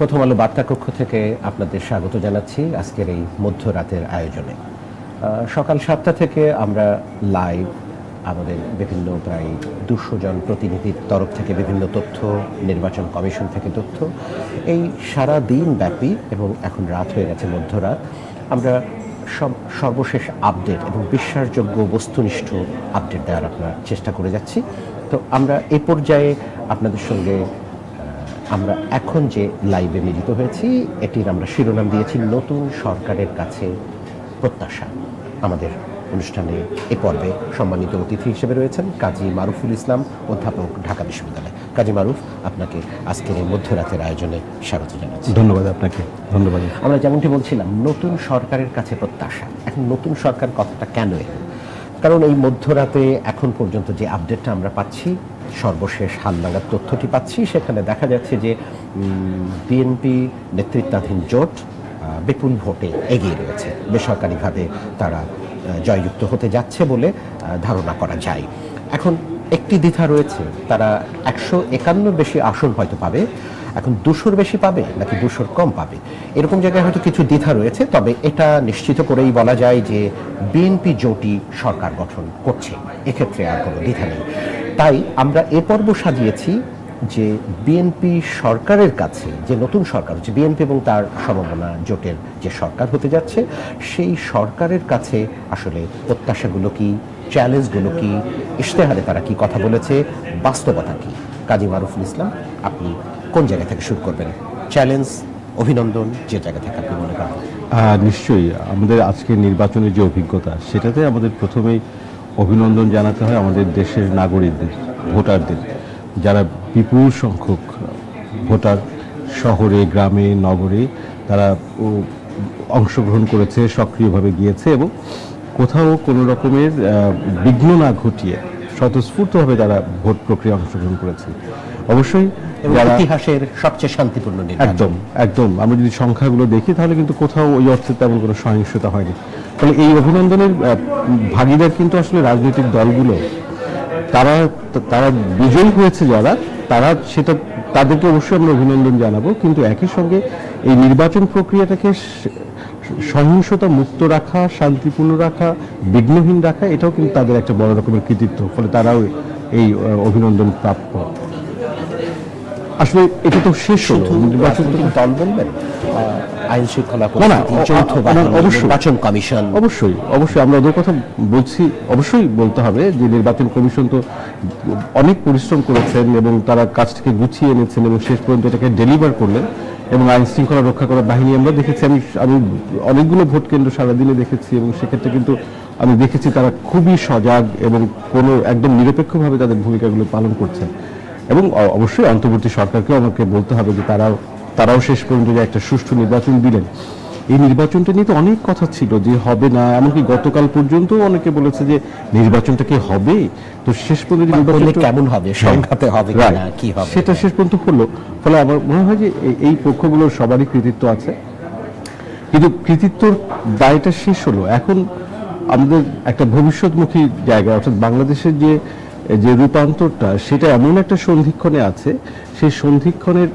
প্রথম আলো বার্তা কক্ষ থেকে আপনাদের স্বাগত জানাচ্ছি আজকের এই মধ্যরাতের আয়োজনে। সকাল সাতটা থেকে আমরা লাইভ আমাদের বিভিন্ন প্রায় দুশো জন প্রতিনিধির তরফ থেকে বিভিন্ন তথ্য, নির্বাচন কমিশন থেকে তথ্য। এই সারা দিন ব্যাপী এবং এখন রাত হয়ে গেছে মধ্যরাত, আমরা সব, সর্বশেষ আপডেট এবং বিশ্বাসযোগ্য বস্তুনিষ্ঠ আপডেট দেওয়ার আপনার চেষ্টা করে যাচ্ছি। তো আমরা এ পর্যায়ে আপনাদের সঙ্গে আমরা এখন যে লাইভে মিলিত হয়েছি এটির আমরা শিরোনাম দিয়েছি নতুন সরকারের কাছে প্রত্যাশা। আমাদের অনুষ্ঠানে এ পর্বে সম্মানিত অতিথি হিসেবে রয়েছেন কাজী মারুফুল ইসলাম অধ্যাপক ঢাকা বিশ্ববিদ্যালয়। কাজী মারুফ আপনাকে আজকের এই মধ্যরাতের আয়োজনে স্বাগত জানাচ্ছি। ধন্যবাদ আপনাকে ধন্যবাদ। আমরা যেমনটি বলছিলাম নতুন সরকারের কাছে প্রত্যাশা। এখন নতুন সরকার কথাটা কেন এলো? কারণ এই মধ্যরাতে এখন পর্যন্ত যে আপডেটটা আমরা পাচ্ছি সর্বশেষ হালনাগাদ তথ্যটি পাচ্ছি। সেখানে দেখা যাচ্ছে যে বিএনপি নেতৃত্বাধীন জোট বিপুল ভোটে এগিয়ে রয়েছে। বেসরকারিভাবে তারা জয়যুক্ত হতে যাচ্ছে বলে ধারণা করা যায়। এখন একটি দ্বিধা রয়েছে। তারা একশো একান্ন বেশি আসন হয়তো পাবে। এখন দুশোর বেশি পাবে নাকি দুশোর কম পাবে? এরকম জায়গায় হয়তো কিছু দ্বিধা রয়েছে, তবে এটা নিশ্চিত করেই বলা যায় যে, বিএনপি জোটই সরকার গঠন করছে। এক্ষেত্রে আর কোনো দ্বিধা নেই। তাই আমরা এ পর্ব সাজিয়েছি যে বিএনপি সরকারের কাছে, যে নতুন সরকার হচ্ছে বিএনপি এবং তার সমমনা জোটের যে সরকার হতে যাচ্ছে, সেই সরকারের কাছে আসলে প্রত্যাশাগুলো কি চ্যালেঞ্জগুলো কি, ইশতেহারে তারা কি কথা বলেছে, বাস্তবতা কি? কাজী মারুফুল ইসলাম, আপনি কোন জায়গা থেকে শুরু করবেন? চ্যালেঞ্জ অভিনন্দন, যে জায়গা থেকে আপনি মনে করেন? নিশ্চয়ই। আমাদের আজকের নির্বাচনের যে অভিজ্ঞতা, সেটাতে আমাদের প্রথমেই অভিনন্দন জানাতে হয় আমাদের দেশের নাগরিকদের ভোটারদের যারা বিপুল সংখ্যক ভোটার শহরে গ্রামে নগরে তারা অংশগ্রহণ করেছে সক্রিয়ভাবে গিয়েছে এবং কোথাও কোনো রকমের বিঘ্ন না ঘটিয়ে স্বতঃস্ফূর্তভাবে যারা ভোট প্রক্রিয়া অংশগ্রহণ করেছে। অবশ্যই ইতিহাসের সবচেয়ে শান্তিপূর্ণ একদম একদম। আমরা যদি সংখ্যাগুলো দেখি তাহলে কিন্তু কোথাও ওই অর্থে তেমন কোনো সহিংসতা হয়নি। ফলে এই অভিনন্দনের ভাগিদার কিন্তু আসলে রাজনৈতিক দলগুলো, তারা তারা বিজয়ী হয়েছে যারা, তারা সেটা, তাদেরকে অবশ্যই আমরা অভিনন্দন জানাব। কিন্তু একই সঙ্গে এই নির্বাচন প্রক্রিয়াটাকে সহিংসতা মুক্ত রাখা, শান্তিপূর্ণ রাখা, বিঘ্নহীন রাখা, এটাও কিন্তু তাদের একটা বড় রকমের কৃতিত্ব। ফলে তারাও এই অভিনন্দন প্রাপ্য আসলে এটা তো শেষ হলো। নির্বাচন তো দল বলবেন আইন শৃঙ্খলা না, অবশ্যই। নির্বাচন কমিশন। অবশ্যই অবশ্যই আমরা ওদের কথা বলছি অবশ্যই বলতে হবে যে নির্বাচন কমিশন তো অনেক পরিশ্রম করেছেন এবং তারা কাজটাকে গুছিয়ে এনেছেন এবং শেষ পর্যন্ত এটাকে ডেলিভার করলেন এবং আইন শৃঙ্খলা রক্ষা করার বাহিনী আমরা দেখেছি। আমি আমি অনেকগুলো ভোট কেন্দ্র সারাদিনে দেখেছি এবং সেক্ষেত্রে কিন্তু আমি দেখেছি তারা খুবই সজাগ এবং কোনো একদম নিরপেক্ষভাবে তাদের ভূমিকাগুলো পালন করছেন। এবং অবশ্যই অন্তর্বর্তী সরকারকেও আমাকে বলতে হবে যে তারাও তারাও শেষ পর্যন্ত যে একটা সুষ্ঠু নির্বাচন দিলেন। এই নির্বাচনটা নিয়ে তো অনেক কথা ছিল যে হবে না এমনকি গতকাল পর্যন্ত অনেকে বলেছে যে নির্বাচনটা কি হবে? তো শেষ পর্যন্ত বললে নির্বাচনটা কেমন হবে? সংঘাতে হবে Right. কিনা কি হবে? সেটা শেষ পর্যন্ত হলো ফলে আমার মনে হয় যে এই পক্ষগুলোর সবারই কৃতিত্ব আছে। কিন্তু কৃতিত্বর দায়টা শেষ হলো। এখন আমাদের একটা ভবিষ্যৎমুখী জায়গা অর্থাৎ বাংলাদেশের যে যে রূপান্তরটা, সেটা এমন একটা সন্ধিক্ষণে আছে, সেই সন্ধিক্ষণের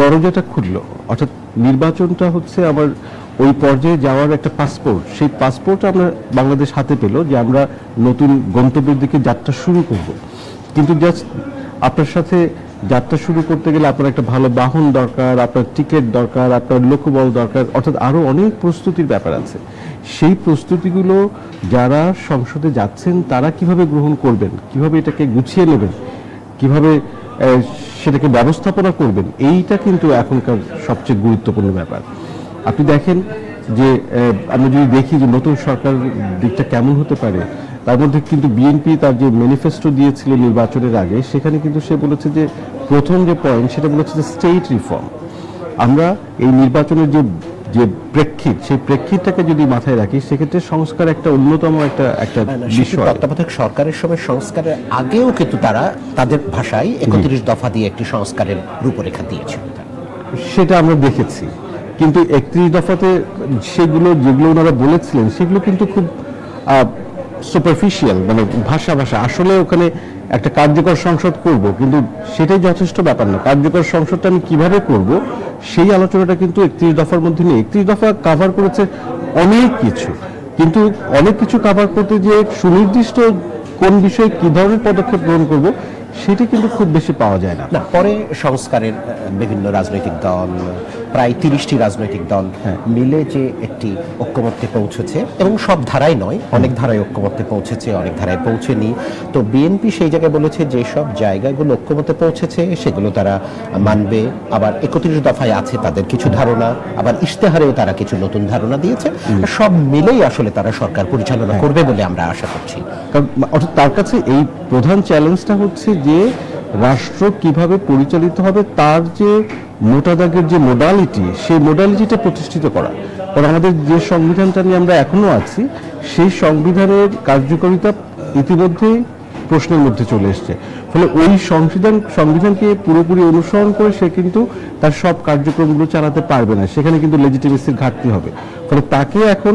দরজাটা খুলল। অর্থাৎ নির্বাচনটা হচ্ছে আমার ওই পর্যায়ে যাওয়ার একটা পাসপোর্ট সেই পাসপোর্ট আমরা বাংলাদেশ হাতে পেল যে আমরা নতুন গন্তব্যের দিকে যাত্রা শুরু করব। কিন্তু জাস্ট আপনার সাথে যাত্রা শুরু করতে গেলে আপনার একটা ভালো বাহন দরকার, আপনার টিকিট দরকার, আপনার লোকবল দরকার, অর্থাৎ আরও অনেক প্রস্তুতির ব্যাপার আছে। সেই প্রস্তুতিগুলো যারা সংসদে যাচ্ছেন, তারা কীভাবে গ্রহণ করবেন? কীভাবে এটাকে গুছিয়ে নেবেন? কীভাবে সেটাকে ব্যবস্থাপনা করবেন? এইটা কিন্তু এখনকার সবচেয়ে গুরুত্বপূর্ণ ব্যাপার। আপনি দেখেন যে আমরা যদি দেখি যে নতুন সরকার দিকটা কেমন হতে পারে তার মধ্যে কিন্তু বিএনপি তার যে ম্যানিফেস্টো দিয়েছিল নির্বাচনের আগে সেখানে কিন্তু সে বলেছে যে প্রথম যে পয়েন্ট সেটা বলেছে যে স্টেট রিফর্ম আমরা এই নির্বাচনের যে যে প্রেক্ষিত সেই প্রেক্ষিতটাকে যদি মাথায় রাখি সেক্ষেত্রে সংস্কার একটা অন্যতম একটা একটা বিষয়। তত্ত্বাবধায়ক সরকারের সময় সংস্কারের আগেও কিন্তু তারা তাদের ভাষায় একত্রিশ দফা দিয়ে একটি সংস্কারের রূপরেখা দিয়েছিল। সেটা আমরা দেখেছি। কিন্তু একত্রিশ দফাতে সেগুলো যেগুলো ওনারা বলেছিলেন সেগুলো কিন্তু খুব সুপারফিশিয়াল মানে ভাষা ভাষা। আসলে ওখানে একটা কার্যকর সংসদ করব, কিন্তু সেটাই যথেষ্ট ব্যাপার না। কার্যকর সংসদটা আমি কীভাবে করব, সেই আলোচনাটা কিন্তু একত্রিশ দফার মধ্যে নেই। একত্রিশ দফা কাভার করেছে অনেক কিছু, কিন্তু অনেক কিছু কাভার করতে যে সুনির্দিষ্ট কোন বিষয়ে কি ধরনের পদক্ষেপ গ্রহণ করব সেটা কিন্তু খুব বেশি পাওয়া যায় না। না পরে সংস্কারের বিভিন্ন রাজনৈতিক দল প্রায় তিরিশটি রাজনৈতিক দল মিলে যে একটি ঐক্যমত্যে পৌঁছেছে এবং সব ধারায় নয় অনেক ধারায় ঐক্যমত্যে পৌঁছেছে অনেক ধারায় পৌঁছেনি। তো বিএনপি সেই জায়গায় বলেছে যে সব জায়গাগুলো ঐক্যমত্যে পৌঁছেছে সেগুলো তারা মানবে। আবার একত্রিশ দফায় আছে তাদের কিছু ধারণা আবার ইশতেহারেও তারা কিছু নতুন ধারণা দিয়েছে। সব মিলেই আসলে তারা সরকার পরিচালনা করবে বলে আমরা আশা করছি। কারণ অর্থাৎ তার কাছে এই প্রধান চ্যালেঞ্জটা হচ্ছে যে রাষ্ট্র কীভাবে পরিচালিত হবে, তার যে মোটা দাগের যে মোডালিটি সেই মোডালিটিটা প্রতিষ্ঠিত করা। কারণ আমাদের যে সংবিধানটা নিয়ে আমরা এখনও আছি, সেই সংবিধানের কার্যকারিতা ইতিমধ্যেই প্রশ্নের মধ্যে চলে এসছে। ফলে ওই সংবিধান, সংবিধানকে পুরোপুরি অনুসরণ করে সে কিন্তু তার সব কার্যক্রমগুলো চালাতে পারবে না। সেখানে কিন্তু লেজিটিমেসির ঘাটতি হবে। ফলে তাকে এখন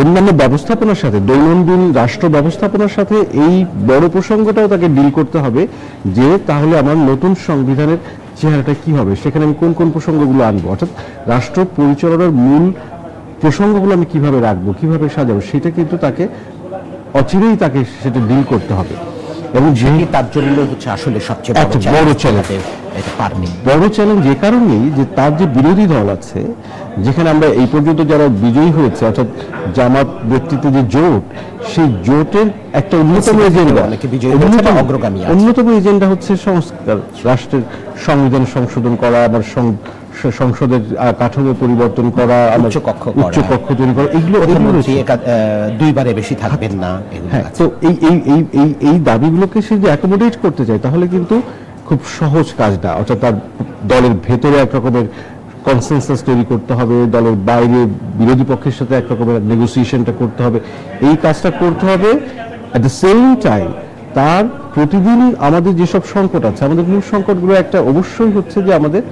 অন্যান্য ব্যবস্থাপনার সাথে, দৈনন্দিন রাষ্ট্র ব্যবস্থাপনার সাথে এই বড় প্রসঙ্গটাও তাকে ডিল করতে হবে যে তাহলে আমার নতুন সংবিধানের চেহারাটা কি হবে? সেখানে আমি কোন কোন প্রসঙ্গগুলো আনব? অর্থাৎ রাষ্ট্র পরিচালনার মূল প্রসঙ্গগুলো আমি কীভাবে রাখব, কীভাবে সাজাবো, সেটা কিন্তু তাকে অচিরেই তাকে সেটা ডিল করতে হবে। এবং যেটি তার জন্য হচ্ছে আসলে সবচেয়ে বড় চ্যালেঞ্জ চ্যালেঞ্জ। এটা পারনি বড় চ্যালেঞ্জ যে কারণেই যে তার যে বিরোধী দল আছে যেখানে আমরা এই পর্যন্ত যারা বিজয়ী হয়েছে অর্থাৎ জামাত ব্যক্তিত্বে যে জোট সেই জোটের একটা অন্যতম এজেন্ডা অগ্রগামী অন্যতম এজেন্ডা হচ্ছে সংস্কার রাষ্ট্রের সংবিধান সংশোধন করা আমার সং- সংসদের কাঠামো পরিবর্তন করা আমার উচ্চকক্ষ করা। উচ্চ কক্ষ তৈরি করা এগুলো দুইবারে বেশি থাকবেন না হ্যাঁ। তো এই এই এই এই দাবিগুলোকে সে যদি অ্যাকোমোডেট করতে চায় তাহলে কিন্তু খুব সহজ কাজ না অর্থাৎ তার দলের ভেতরে এক রকমের কনসেনসাস তৈরি করতে হবে দলের বাইরে বিরোধী পক্ষের সাথে এক রকমের নেগোসিয়েশনটা করতে হবে এই কাজটা করতে হবে অ্যাট দ্য সেম টাইম তার প্রতিদিন আমাদের যেসব সংকট আছে আমাদের মূল সংকটগুলো একটা অবশ্যই হচ্ছে যে আমাদের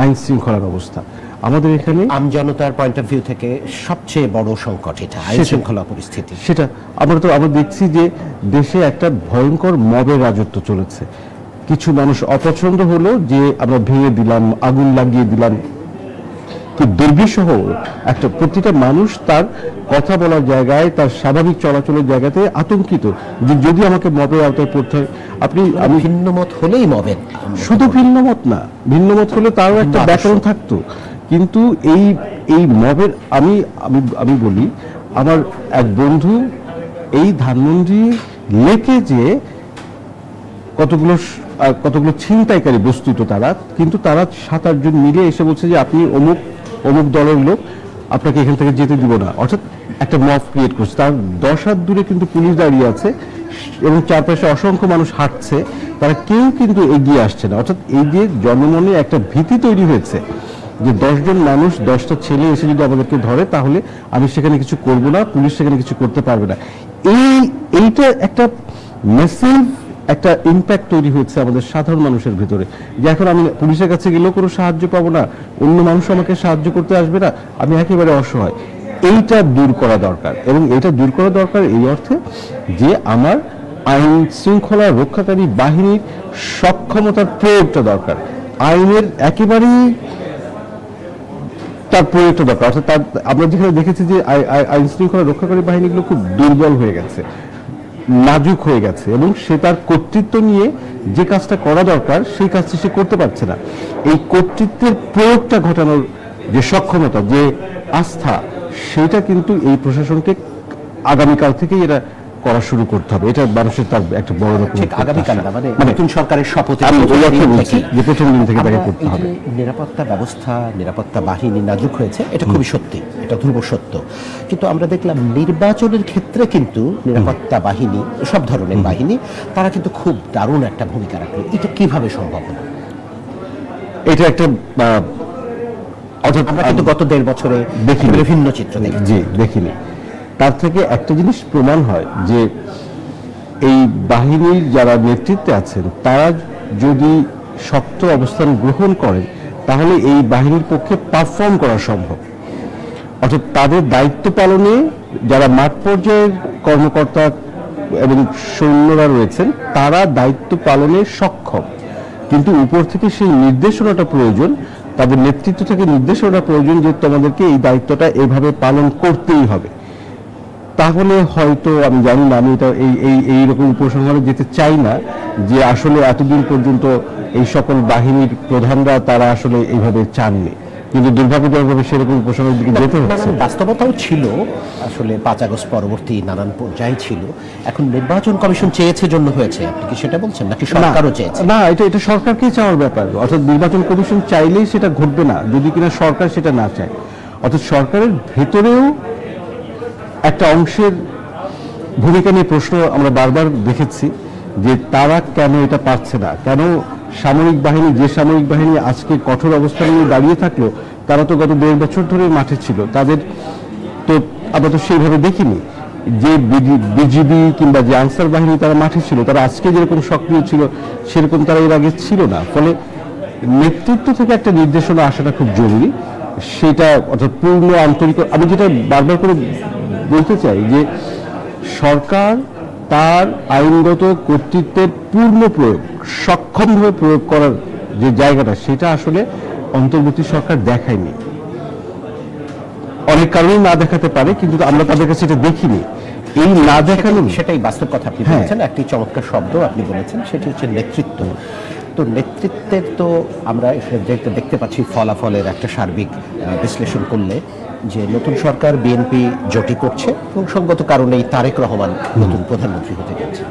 আইন শৃঙ্খলার অবস্থা। আমাদের এখানে আমজনতার পয়েন্ট অফ ভিউ থেকে সবচেয়ে বড় সংকট এটা আইন শৃঙ্খলা পরিস্থিতি। সেটা আমরা তো আমরা দেখছি যে দেশে একটা ভয়ঙ্কর মবের রাজত্ব চলেছে। কিছু মানুষ অপছন্দ হলো যে আমরা ভেঙে দিলাম আগুন লাগিয়ে দিলাম কি দুর্বিষহ একটা প্রতিটা মানুষ তার কথা বলার জায়গায় তার স্বাভাবিক চলাচলের জায়গাতে আতঙ্কিত যে যদি আমাকে মবের আওতায় পড়তে হয় আপনি আমি ভিন্ন মত হলেই মবেন শুধু ভিন্ন মত না ভিন্ন মত হলে তারও একটা ব্যাকরণ থাকতো। কিন্তু এই এই মবের আমি আমি আমি বলি আমার এক বন্ধু এই ধানমন্ডি লেকে যে কতগুলো কতগুলো ছিনতাইকারী বস্তুত তারা কিন্তু তারা সাত আটজন মিলে এসে বলছে যে আপনি অমুক অমুক দলের লোক আপনাকে এখান থেকে যেতে দিব না। অর্থাৎ একটা মফ ক্রিয়েট করছে। তার দশ হাত দূরে কিন্তু পুলিশ দাঁড়িয়ে আছে এবং চারপাশে অসংখ্য মানুষ হাঁটছে। তারা কেউ কিন্তু এগিয়ে আসছে না। অর্থাৎ এই যে জনমনে একটা ভীতি তৈরি হয়েছে যে দশজন মানুষ, দশটা ছেলে এসে যদি আমাদেরকে ধরে, তাহলে আমি সেখানে কিছু করব না, পুলিশ সেখানে কিছু করতে পারবে না। এই, এইটা একটা মেসেজ একটা ইম্প্যাক্ট তৈরি হচ্ছে আমাদের সাধারণ মানুষের ভিতরে। যে এখন আমি পুলিশের কাছে গেলেও কোনো সাহায্য পাবো না, অন্য মানুষ আমাকে সাহায্য করতে আসবে না, আমি একেবারে অসহায়। এইটা দূর করা দরকার এবং এটা দূর করা দরকার এই অর্থে যে আমার আইন শৃঙ্খলা রক্ষাকারী বাহিনীর সক্ষমতার প্রয়োগটা দরকার। আইনের একেবারেই তার প্রয়োগটা দরকার। অর্থাৎ তার, আমরা যেখানে দেখেছি যে আই- আই- আইন শৃঙ্খলা রক্ষাকারী বাহিনীগুলো খুব দুর্বল হয়ে গেছে। নাজুক হয়ে গেছে এবং সে তার কর্তৃত্ব নিয়ে যে কাজটা করা দরকার, সেই কাজটি সে করতে পারছে না। এই কর্তৃত্বের প্রয়োগটা ঘটানোর যে সক্ষমতা, যে আস্থা, সেটা কিন্তু এই প্রশাসনকে আগামীকাল থেকেই এটা করা শুরু করতে হবে। এটা মানুষের তার একটা বড় রকম আগামীকাল মানে নতুন সরকারের শপথে যে প্রথম দিন থেকে তাকে করতে হবে। নিরাপত্তা ব্যবস্থা নিরাপত্তা বাহিনী নাজুক হয়েছে এটা খুবই সত্যি এটা ধ্রুব সত্য। কিন্তু আমরা দেখলাম নির্বাচনের ক্ষেত্রে কিন্তু নিরাপত্তা বাহিনী সব ধরনের বাহিনী তারা কিন্তু খুব দারুণ একটা ভূমিকা রাখল। এটা কীভাবে সম্ভব হলো? এটা একটা অর্থাৎ আমরা কিন্তু গত দেড় বছরে দেখিনি। বিভিন্ন ভিন্ন চিত্র দেখি জি দেখিনি। তার থেকে একটা জিনিস প্রমাণ হয় যে এই বাহিনীর যারা নেতৃত্বে আছেন, তারা যদি শক্ত অবস্থান গ্রহণ করেন তাহলে এই বাহিনীর পক্ষে পারফর্ম করা সম্ভব। অর্থাৎ তাদের দায়িত্ব পালনে যারা মাঠ পর্যায়ের কর্মকর্তা এবং সৈন্যরা রয়েছেন, তারা দায়িত্ব পালনে সক্ষম। কিন্তু উপর থেকে সেই নির্দেশনাটা প্রয়োজন, তাদের নেতৃত্ব থেকে নির্দেশনাটা প্রয়োজন যে তোমাদেরকে এই দায়িত্বটা এভাবে পালন করতেই হবে। তাহলে হয়তো আমি জানি না আমি এটা এই এই এইরকম উপসংহারে যেতে চাই না যে আসলে এতদিন পর্যন্ত এই সকল বাহিনীর প্রধানরা তারা আসলে এইভাবে চাননি। কিন্তু দুর্ভাগ্যজনকভাবে সেরকম উপসংহারের দিকে যেতে হচ্ছে। বাস্তবতাও ছিল আসলে পাঁচ আগস্ট পরবর্তী নানান পর্যায়ে ছিল। এখন নির্বাচন কমিশন চেয়েছে জন্য হয়েছে। আপনি কি সেটা বলছেন? নাকি সরকারও চেয়েছে? না এটা এটা সরকারকেই চাওয়ার ব্যাপার। অর্থাৎ নির্বাচন কমিশন চাইলেই সেটা ঘটবে না। যদি কিনা সরকার সেটা না চায়। অর্থাৎ সরকারের ভেতরেও একটা অংশের ভূমিকা নিয়ে প্রশ্ন আমরা বারবার দেখেছি যে তারা কেন এটা পারছে না? কেন সামরিক বাহিনী, যে সামরিক বাহিনী আজকে কঠোর অবস্থানে নিয়ে দাঁড়িয়ে থাকল, তারা তো গত দেড় বছর ধরে মাঠে ছিল। তাদের তো আমরা তো সেইভাবে দেখিনি যে বিজিবি কিংবা যে আনসার বাহিনী তারা মাঠে ছিল, তারা আজকে যেরকম সক্রিয় ছিল, সেরকম তারা এর আগে ছিল না। ফলে নেতৃত্ব থেকে একটা নির্দেশনা আসাটা খুব জরুরি। সেটা অর্থাৎ পূর্ণ আন্তরিক আমি যেটা বারবার করে বলতে চাই যে সরকার তার আইনগত কর্তৃত্বের পূর্ণ প্রয়োগ সক্ষমভাবে প্রয়োগ করার যে জায়গাটা সেটা আসলে অন্তর্বর্তী সরকার দেখায়নি। অনেক কারণেই না দেখাতে পারে কিন্তু আমরা তাদের কাছে এটা দেখিনি। এই না দেখানো সেটাই- বাস্তব কথা আপনি হ্যাঁ। বলেছেন একটি চমৎকার শব্দ আপনি বলেছেন সেটি হচ্ছে নেতৃত্ব। তো নেতৃত্বের তো আমরা এখানে দেখতে দেখতে পাচ্ছি ফলাফলের একটা সার্বিক বিশ্লেষণ করলে যে নতুন সরকার বিএনপি জোটি করছে এবং সঙ্গত কারণেই তারেক রহমান নতুন প্রধানমন্ত্রী হতে যাচ্ছে।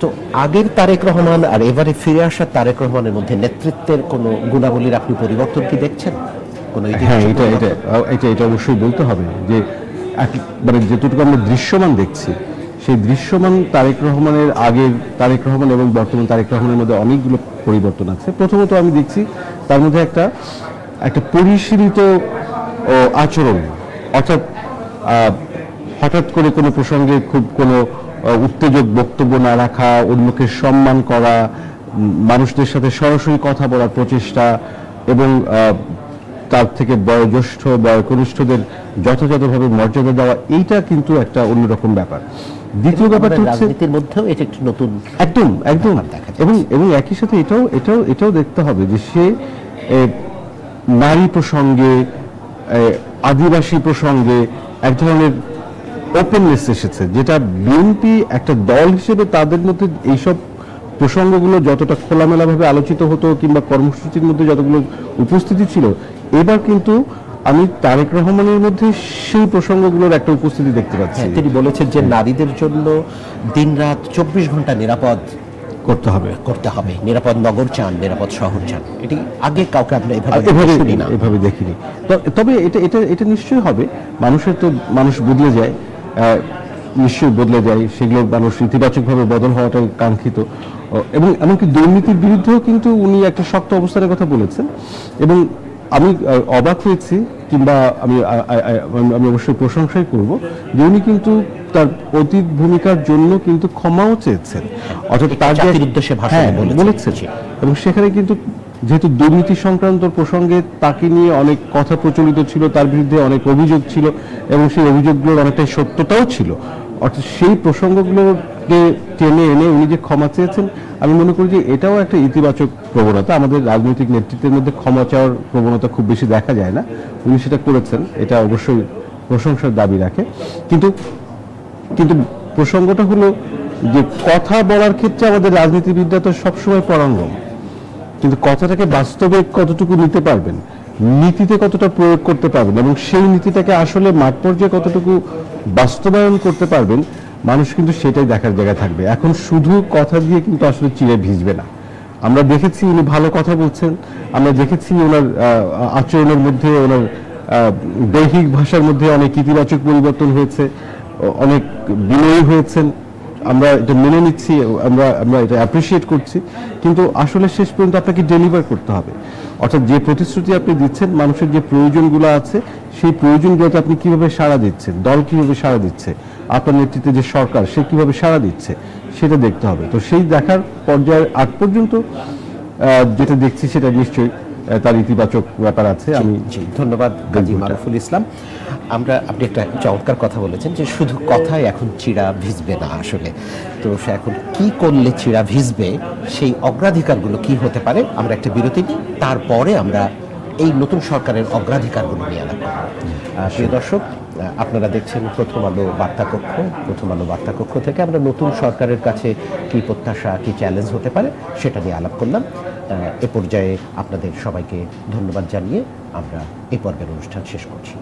তো আগের তারেক রহমান আর এবারে ফিরে আসা তারেক রহমানের মধ্যে নেতৃত্বের কোনো গুণাবলীর আপনি পরিবর্তন কি দেখছেন? কোনো হ্যাঁ এটা এটা এটা এটা অবশ্যই বলতে হবে যে মানে যেটুকু আমরা দৃশ্যমান দেখছি সেই দৃশ্যমান তারেক রহমানের আগের তারেক রহমান এবং বর্তমান তারেক রহমানের মধ্যে অনেকগুলো পরিবর্তন আছে। প্রথমত আমি দেখছি তার মধ্যে একটা একটা পরিশীলিত আচরণ। অর্থাৎ হঠাৎ করে কোনো প্রসঙ্গে খুব কোনো উত্তেজক বক্তব্য না রাখা, অন্যকে সম্মান করা মানুষদের সাথে সরাসরি কথা বলার প্রচেষ্টা এবং তার থেকে বয়োজ্যেষ্ঠ বয়কনিষ্ঠদের যথাযথভাবে মর্যাদা দেওয়া এইটা কিন্তু একটা অন্যরকম ব্যাপার দ্বিতীয় ব্যাপারটা হচ্ছে রাজনীতির মধ্যেও এটা একটি নতুন একদম একদম। এবং এবং একই সাথে এটাও এটাও এটাও দেখতে হবে যে সে নারী প্রসঙ্গে আদিবাসী প্রসঙ্গে এক ধরনের ওপেননেস এসেছে যেটা বিএনপি একটা দল হিসেবে তাদের মধ্যে এইসব প্রসঙ্গগুলো যতটা খোলামেলাভাবে আলোচিত হতো কিংবা কর্মসূচির মধ্যে যতগুলো উপস্থিতি ছিল এবার কিন্তু আমি তারেক রহমানের মধ্যে সেই প্রসঙ্গগুলোর একটা উপস্থিতি দেখতে পাচ্ছি। হ্যাঁ, তিনি বলেছেন যে নারীদের জন্য দিনরাত চব্বিশ ঘণ্টা নিরাপদ করতে হবে। করতে হবে। নিরাপদ নগর চান নিরাপদ শহর চান। এটি আগে কাউকে আমরা এভাবে শুনি না। এভাবে দেখিনি। তবে এটা এটা এটা নিশ্চয়ই হবে। মানুষের তো মানুষ বদলে যায়। আহ, নিশ্চয়ই বদলে যায়। সেগুলো মানুষ ইতিবাচকভাবে বদল হওয়াটাই কাঙ্ক্ষিত। এবং এমনকি দুর্নীতির বিরুদ্ধেও কিন্তু উনি একটা শক্ত অবস্থানের কথা বলেছেন। এবং আমি অবাক হয়েছি কিংবা আমি আমি অবশ্যই প্রশংসাই করব যে উনি কিন্তু তার অতীত ভূমিকার জন্য কিন্তু ক্ষমাও চেয়েছেন। অর্থাৎ তার উদ্দেশ্যে ভাষণে হ্যাঁ, বলেছেন। এবং সেখানে কিন্তু যেহেতু দুর্নীতি সংক্রান্ত প্রসঙ্গে তাকে নিয়ে অনেক কথা প্রচলিত ছিল তার বিরুদ্ধে অনেক অভিযোগ ছিল এবং সেই অভিযোগগুলোর অনেকটাই সত্যতাও ছিল। অর্থাৎ সেই প্রসঙ্গগুলোকে টেনে এনে উনি যে ক্ষমা চেয়েছেন, আমি মনে করি যে এটাও একটা ইতিবাচক প্রবণতা। আমাদের রাজনৈতিক নেতৃত্বের মধ্যে ক্ষমা চাওয়ার প্রবণতা খুব বেশি দেখা যায় না। উনি সেটা করেছেন, এটা অবশ্যই প্রশংসার দাবি রাখে। কিন্তু কিন্তু প্রসঙ্গটা হলো যে কথা বলার ক্ষেত্রে আমাদের রাজনীতিবিদরা তো সবসময় পরাঙ্গম কিন্তু কথাটাকে বাস্তবে কতটুকু নিতে পারবেন, নীতিতে কতটা প্রয়োগ করতে পারবেন এবং সেই নীতিটাকে আসলে মাঠ পর্যায়ে কতটুকু বাস্তবায়ন করতে পারবেন মানুষ কিন্তু সেটাই দেখার জায়গায় থাকবে। এখন শুধু কথা দিয়ে কিন্তু আসলে চিড়ে ভিজবে না। আমরা দেখেছি উনি ভালো কথা বলছেন, আমরা দেখেছি ওনার আচরণের মধ্যে, ওনার দৈহিক ভাষার মধ্যে অনেক ইতিবাচক পরিবর্তন হয়েছে অনেক বিনয়ী হয়েছেন। আমরা এটা মেনে নিচ্ছি, আমরা আমরা এটা অ্যাপ্রিসিয়েট করছি। কিন্তু আসলে শেষ পর্যন্ত আপনাকে ডেলিভার করতে হবে। অর্থাৎ যে প্রতিশ্রুতি আপনি দিচ্ছেন, মানুষের যে প্রয়োজনগুলো আছে, সেই প্রয়োজনগুলোতে আপনি কীভাবে সাড়া দিচ্ছেন, দল কীভাবে সাড়া দিচ্ছে আপনার নেতৃত্বে যে সরকার সে কীভাবে সাড়া দিচ্ছে সেটা দেখতে হবে। তো সেই দেখার পর্যায়ের আগ পর্যন্ত যেটা দেখছি সেটা নিশ্চয়ই তার ইতিবাচক ব্যাপার আছে। আমি ধন্যবাদ দেখব মারুফুল ইসলাম। আমরা আপনি একটা চমৎকার কথা বলেছেন যে শুধু কথায় এখন চিড়া ভিজবে না আসলে। তো সে এখন কি করলে চিড়া ভিজবে সেই অগ্রাধিকারগুলো কি হতে পারে আমরা একটা বিরতি নিই। তারপরে আমরা এই নতুন সরকারের অগ্রাধিকারগুলো নিয়ে আলাপ প্রিয় দর্শক আপনারা দেখছেন প্রথম আলো বার্তাকক্ষ প্রথম আলো বার্তাকক্ষ থেকে আমরা নতুন সরকারের কাছে কি প্রত্যাশা, কি চ্যালেঞ্জ হতে পারে সেটা নিয়ে আলাপ করলাম। এ পর্যায়ে আপনাদের সবাইকে ধন্যবাদ জানিয়ে আমরা এই পর্বের অনুষ্ঠান শেষ করছি।